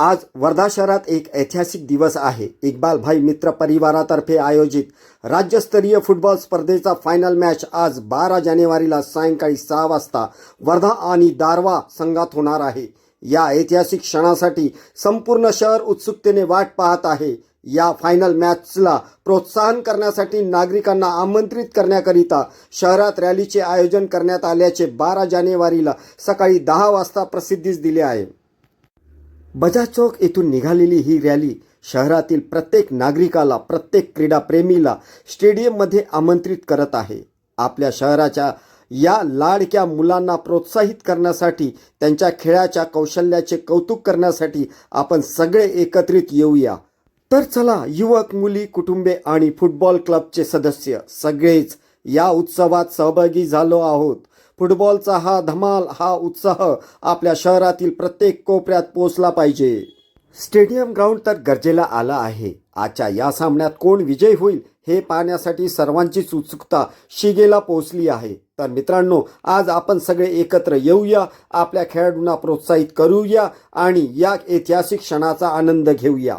आज वर्धा शहरात एक ऐतिहासिक दिवस आहे. इक्बाल भाई मित्र परिवारातर्फे आयोजित राज्यस्तरीय फुटबॉल स्पर्धेचा फायनल मॅच आज बारा जानेवारीला सायंकाळी सहा वाजता वर्धा आणि दारवा संघात होणार आहे. या ऐतिहासिक क्षणासाठी संपूर्ण शहर उत्सुकतेने वाट पाहत आहे. या फायनल मॅचला प्रोत्साहन करण्यासाठी नागरिकांना आमंत्रित करण्याकरिता शहरात रॅलीचे आयोजन करण्यात आल्याचे बारा जानेवारीला सकाळी दहा वाजता प्रसिद्धीस दिले आहे. बजाज चौक येथून निघालेली ही रॅली शहरातील प्रत्येक नागरिकाला प्रत्येक क्रीडाप्रेमीला स्टेडियममध्ये आमंत्रित करत आहे. आपल्या शहराच्या या लाडक्या मुलांना प्रोत्साहित करण्यासाठी त्यांच्या खेळाच्या कौशल्याचे कौतुक करण्यासाठी आपण सगळे एकत्रित येऊया. तर चला युवक मुली कुटुंबे आणि फुटबॉल क्लबचे सदस्य सगळेच या उत्सवात सहभागी झालो आहोत. फुटबॉलचा हा धमाल हा उत्साह आपल्या शहरातील प्रत्येक कोपऱ्यात पोचला पाहिजे. स्टेडियम ग्राउंड तर गरजेला आला आहे. आजच्या या सामन्यात कोण विजय होईल हे पाहण्यासाठी सर्वांचीच उत्सुकता शिगेला पोहोचली आहे. तर मित्रांनो आज आपण सगळे एकत्र येऊया आपल्या खेळाडूंना प्रोत्साहित करूया आणि या ऐतिहासिक क्षणाचा आनंद घेऊया.